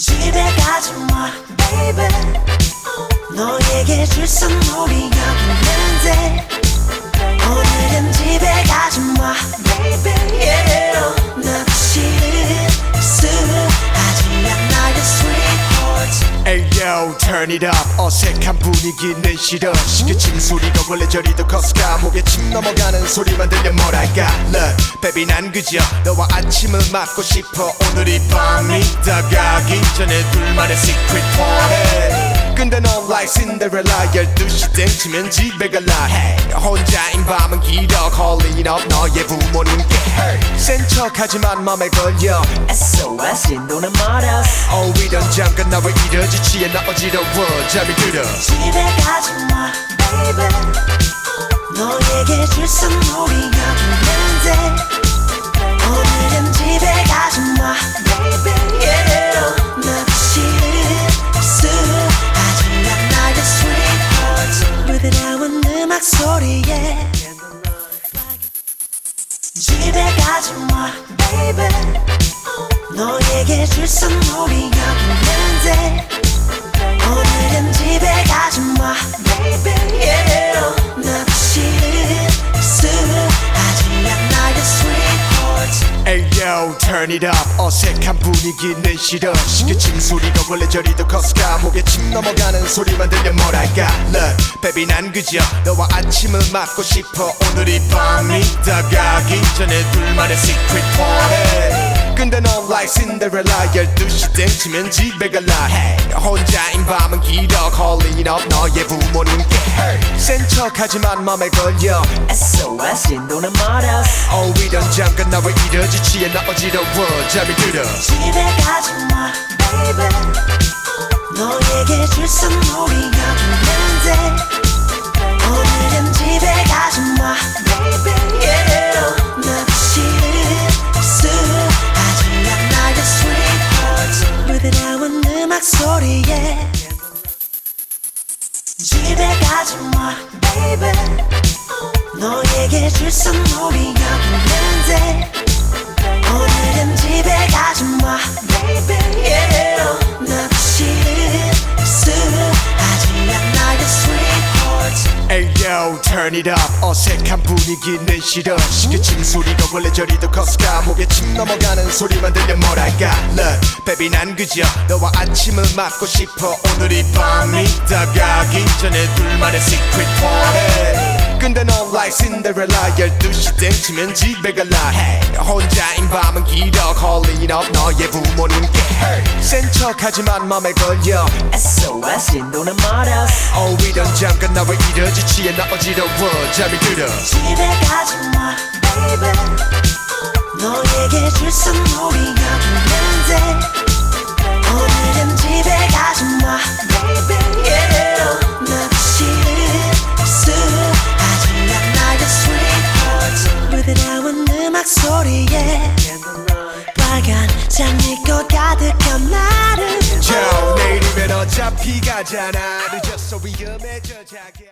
집에 가지 마, baby. 너에게 줄 선물이 여기 있는데. 오늘은 집에 가지 마, baby. Yeah. 나도 싫은 술하지만 나의 sweetheart. Ayo turn it up 어색한 분위기는 싫어 시계침 소리가 원래 저리도 커스가 목에 침 넘어가는 소리만 들려 뭐랄까 baby 난 그저 너와 아침을 맞고 싶어. 오늘 이 밤이 다가기 전에 둘만의 secret party. 근데 넌 like Cinderella 12시 땡치면 집에 갈라. 해 혼자인 밤은 길어 calling up 너의 부모님께. 센 척하지만 맘에 걸려. SOS 인도는 말아. 어. 이런 잠깐 나왜 이러지 취해 나 어지러워. 잠이 들어. 집에 가지 마, baby. 너에게 줄 선물이 여 소리에. 집에 가지 마, baby. 너에게 줄 선물이 여기 있는데. Ayo turn it up. 어색한 분위기는 싫어. 시계침 소리가 원래 저리도 커스가 목에 침 넘어가는 소리만 들려 뭐랄까? Look baby 난 그저 너와 아침을 맞고 싶어. 오늘 이 밤이 다가기 전에 둘만의 secret party. 근데 넌 like Cinderella 12시 땡치면 집에 갈라. 해 혼자인 밤은 길어 calling up 너의 부모님께. 센 척하지만 맘에 걸려. SOS 인도는 말 이런 잠깐 나왜 이러지 취해 나 어지러워 잠이 들어 집에 가지 마, baby. 너에게 줄 선물이 있는데. 오늘은 집에 가지 마, baby. Yeah. 소리에. 집에 가지 마, baby. 너에게 줄 선물이 Ayo turn it up. 어색한 분위기는 싫어. 시계침 소리가 원래 저리도 커스가 목에 침 넘어가는 소리만 들려 뭐랄까? Look baby 난 그저 너와 아침을 맞고 싶어. 오늘 이 밤이 다가기 전에 둘만의 secret party 근데 넌 like Cinderella. 12시 땡치면 집에 갈라. 해 혼자인 밤은 길어. Calling up 너의 부모님께. 센 척하지만 맘에 걸려. SOS 인도는 말아. 어 이런 잠깐 나왜 이러지. 취해 나 어지러워. 잠이 들어. 집에 가지 마, baby. 너에게 줄선 날은 저 내일이면 어차피 가잖아 늦었어 위험해져 자기야